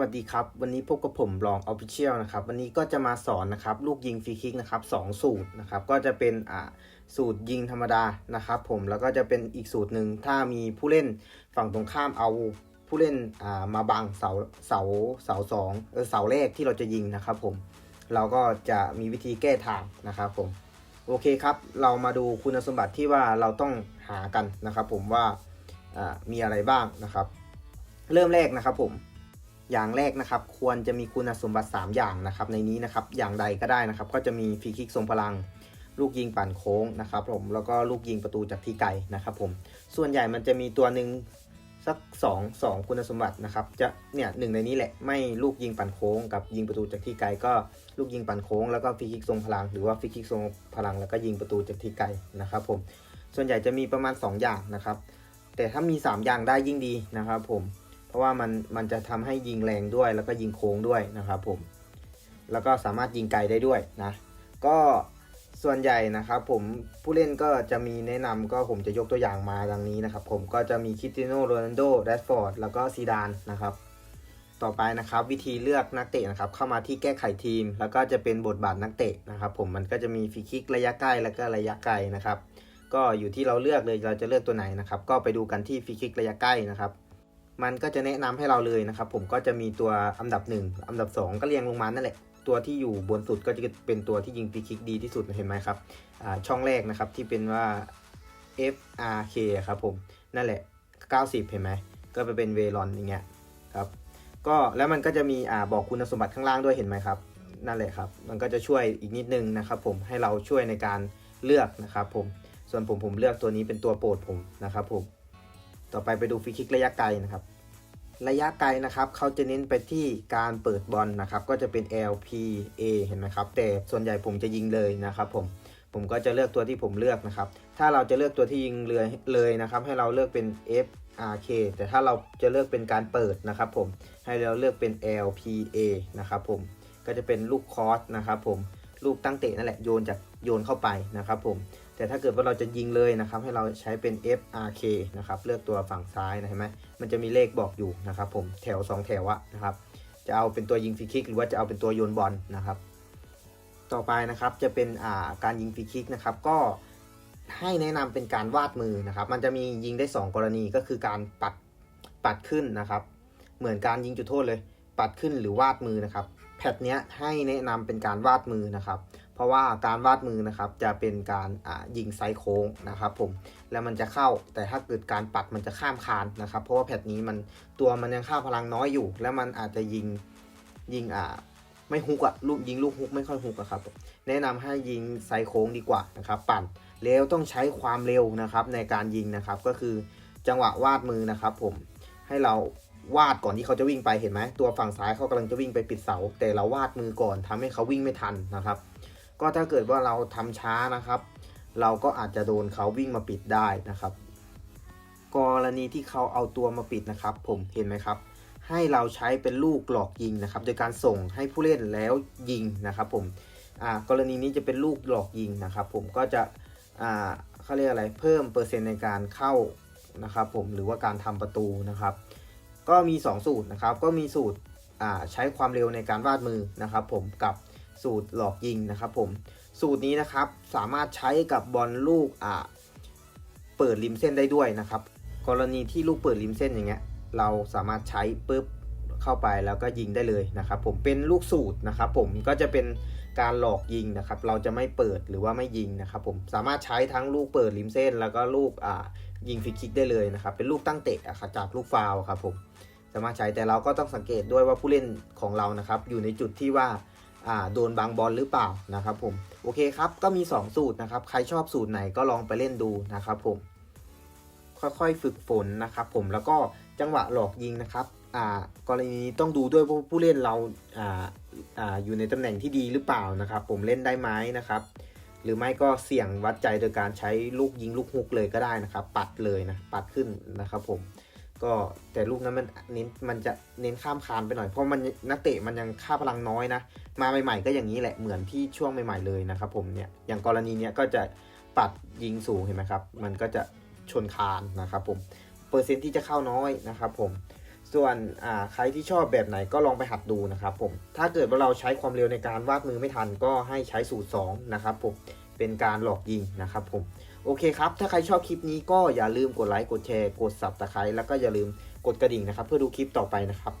วัสดีครับ วันนี้พบกับผมลองออฟฟิเชียลนะครับ วันนี้ก็จะมาสอนนะครับ ลูกยิงฟรีคิกนะครับสองสูตรนะครับ ก็จะเป็นอ่าสูตรยิงธรรมดานะครับ ผมแล้วก็จะเป็นอีกสูตรหนึ่งถ้ามีผู้เล่นฝั่งตรงข้ามเอาผู้เล่นอ่ามาบังเสาเสาเสาสองเออเสาแรกที่เราจะยิงนะครับผมเราก็จะมีวิธีแก้ทางนะครับผมโอเคครับ เรามาดูคุณสมบัติที่ว่าเราต้องหากันนะครับ ผมว่าอ่ามีอะไรบ้างนะครับ เริ่มแรกนะครับผม อย่างแรกนะครับ ควรจะมีคุณสมบัติ 3 อย่างนะครับในนี้นะครับอย่างใดก็ได้นะครับ ก็จะมีฟรีคิกทรงพลัง ลูกยิงปั่นโค้งนะครับผมแล้วก็ลูกยิงประตูจากที่ไกลนะครับผมส่วนใหญ่มันจะมีตัวหนึ่งสัก2 2คุณสมบัตินะครับจะเนี่ยหนึ่งในนี้แหละไม่ลูกยิงปั่นโค้งกับยิงประตูจากที่ไกลก็ลูกยิงปั่นโค้งแล้วก็ฟรีคิกทรงพลัง หรือว่าฟรีคิกทรงพลัง แล้วก็ยิงประตูจากที่ไกลนะครับผมส่วนใหญ่จะมีประมาณ 2 อย่างนะครับ แต่ถ้ามี 3 อย่างได้ยิ่งดีนะครับผม ราะว่ามันมันจะทำให้ยิงแรงด้วย แล้วก็ยิงโค้งด้วยนะครับผม แล้วก็สามารถยิงไกลได้ด้วยนะ ก็ส่วนใหญ่นะครับผมผู้เล่นก็จะมีแนะนำก็ผมจะยกตัวอย่างมาดังนี้นะครับผมก็จะมีคริสตียโนโรนัลโดแรดฟอร์ดแล้วก็ซีดานนะครับ ต่อไปนะครับวิธีเลือกนักเตะนะครับเข้ามาที่แก้ไขทีม แล้วก็จะเป็นบทบาทนักเตะนะครับ ผมมันก็จะมีฟรีคิกระยะใกล้แล้วก็ระยะไกลนะครับ ก็อยู่ที่เราเลือกเลยเราจะเลือกตัวไหนนะครับ ก็ไปดูกันที่ฟรีคิกระยะใกล้นะครับ มันก็จะแนะนำให้เราเลยนะครับ ผมก็จะมีตัวอันดับ 1 อันดับ 2 ก็เรียงลงมานั่นแหละ ตัวที่อยู่บนสุดก็จะเป็นตัวที่ยิงฟรีคิกดีที่สุดเห็นไหมครับช่องแรกนะครับที่เป็นว่า FRK ครับผมนั่นแหละ 90 เห็นไหมก็ไปเป็นเวลอนอย่างเงี้ยครับก็แล้วมันก็จะมีอ่าบอกคุณสมบัติข้างล่างด้วยเห็นไหมครับนั่นแหละครับ มันก็จะช่วยอีกนิดนึงนะครับ ผมให้เราช่วยในการเลือกนะครับ ผมส่วนผมผมเลือกตัวนี้เป็นตัวโปรดผมนะครับผม ต่อไปไปดูฟรีคิกระยะไกลนะครับ ระยะไกลนะครับเขาจะเน้นไปที่การเปิดบอลนะครับ ก็จะเป็น LPA เห็นไหมครับ แต่ส่วนใหญ่ผมจะยิงเลยนะครับผมผมก็จะเลือกตัวที่ผมเลือกนะครับ ถ้าเราจะเลือกตัวที่ยิงเลยเลยนะครับ ให้เราเลือกเป็น FRK แต่ถ้าเราจะเลือกเป็นการเปิดนะครับ ผม ให้เราเลือกเป็น LPA นะครับผม ก็จะเป็นลูกคอร์สนะครับผม ลูกตั้งเตะนั่นแหละโยนจากโยนเข้าไปนะครับผม แต่ถ้าเกิดว่าเราจะยิงเลยนะครับ ให้เราใช้เป็น FRK นะครับ เลือกตัวฝั่งซ้ายนะเห็นไหมมันจะมีเลขบอกอยู่นะครับผมแถว 2 แถวอะนะครับ จะเอาเป็นตัวยิงฟรีคิกหรือว่าจะเอาเป็นตัวโยนบอลนะครับ ต่อไปนะครับจะเป็นอ่าการยิงฟรีคิกนะครับ ก็ให้แนะนำเป็นการวาดมือนะครับ มันจะมียิงได้ 2 กรณีก็คือการปัดปัดขึ้นนะครับ เหมือนการยิงจุดโทษเลย ปัดขึ้นหรือวาดมือนะครับ แพทเนี้ยให้แนะนำเป็นการวาดมือนะครับ เพราะว่าการวาดมือนะครับจะเป็นการยิงไซโค้งนะครับ ผมแล้วมันจะเข้าแต่ถ้าเกิดการปัดมันจะข้ามคานนะครับ เพราะว่าแพทนี้มันตัวมันยังค่าพลังน้อยอยู่ แล้วมันอาจจะยิงยิงอ่าไม่ฮุกอะลูกยิงลูกฮุกไม่ค่อยฮุกอะครับ แนะนำให้ยิงไซโค้งดีกว่านะครับ ปั่นแล้วต้องใช้ความเร็วนะครับในการยิงนะครับ ก็คือจังหวะวาดมือนะครับ ผมให้เรา วาดก่อนที่เขาจะวิ่งไปเห็นไหมตัวฝั่งซ้ายเขากำลังจะวิ่งไปปิดเสา แต่เราวาดมือก่อนทำให้เขาวิ่งไม่ทันนะครับ ก็ถ้าเกิดว่าเราทำช้านะครับ เราก็อาจจะโดนเขาวิ่งมาปิดได้นะครับ กรณีที่เขาเอาตัวมาปิดนะครับ ผมเห็นไหมครับ ให้เราใช้เป็นลูกหลอกยิงนะครับ โดยการส่งให้ผู้เล่นแล้วยิงนะครับผมอ่ากรณีนี้จะเป็นลูกหลอกยิงนะครับ ผมก็จะอ่าเขาเรียกอะไรเพิ่มเปอร์เซ็นต์ในการเข้านะครับ ผมหรือว่าการทำประตูนะครับ ก็มี 2 สูตรนะครับ ก็มีสูตรใช้ความเร็วในการวาดมือนะครับ ผมกับสูตรหลอกยิงนะครับ ผมสูตรนี้นะครับสามารถใช้กับบอลลูกเปิดริมเส้นได้ด้วยนะครับ กรณีที่ลูกเปิดริมเส้นอย่างเงี้ยเราสามารถใช้ปุ๊บเข้าไปแล้วก็ยิงได้เลยนะครับ ผมเป็นลูกสูตรนะครับ ผมก็จะเป็น การหลอกยิงนะครับ เราจะไม่เปิดหรือว่าไม่ยิงนะครับผมสามารถใช้ทั้งลูกเปิดริมเส้น แล้วก็ลูกอ่ายิงฟรีคิกได้เลยนะครับ เป็นลูกตั้งเตะจากลูกฟาวครับผมสามารถใช้แต่เราก็ต้องสังเกตด้วยว่าผู้เล่นของเรานะครับ อยู่ในจุดที่ว่าโดนบางบอลหรือเปล่านะครับผมโอเคครับก็มี 2 สูตรนะครับ ใครชอบสูตรไหนก็ลองไปเล่นดูนะครับผมค่อยๆฝึกฝนนะครับผมแล้วก็จังหวะหลอกยิงนะครับ กรณีนี้ต้องดูด้วยว่าผู้เล่นเราอาอาอยู่ในตำแหน่งที่ดีหรือเปล่านะครับ ผมเล่นได้ไหมนะครับ หรือไม่ก็เสี่ยงวัดใจโดยการใช้ลูกยิงลูกฮุกเลยก็ได้นะครับ ปัดเลยนะปัดขึ้นนะครับ ผมก็แต่ลูกนั้นมันเน้นมันจะเน้นข้ามคานไปหน่อยเพราะมันนักเตะมันยังค่าพลังน้อยนะ มาใหม่ๆก็อย่างนี้แหละเหมือนที่ช่วงใหม่ๆเลยนะครับ ผมเนี่ยอย่างกรณีเนี้ยก็จะปัดยิงสูงเห็นไหมครับ มันก็จะชนคานนะครับ ผมเปอร์เซ็นต์ที่จะเข้าน้อยนะครับ ผม ส่วนใครที่ชอบแบบไหนก็ลองไปหัดดูนะครับผม ถ้าเกิดว่าเราใช้ความเร็วในการวาดมือไม่ทันก็ให้ใช้สูตร 2 นะครับผม เป็นการหลอกยิงนะครับผม โอเคครับ ถ้าใครชอบคลิปนี้ก็อย่าลืมกดไลค์ กดแชร์ กดซับสไคร้แล้วก็อย่าลืมกดกระดิ่งนะครับ เพื่อดูคลิปต่อไปนะครับ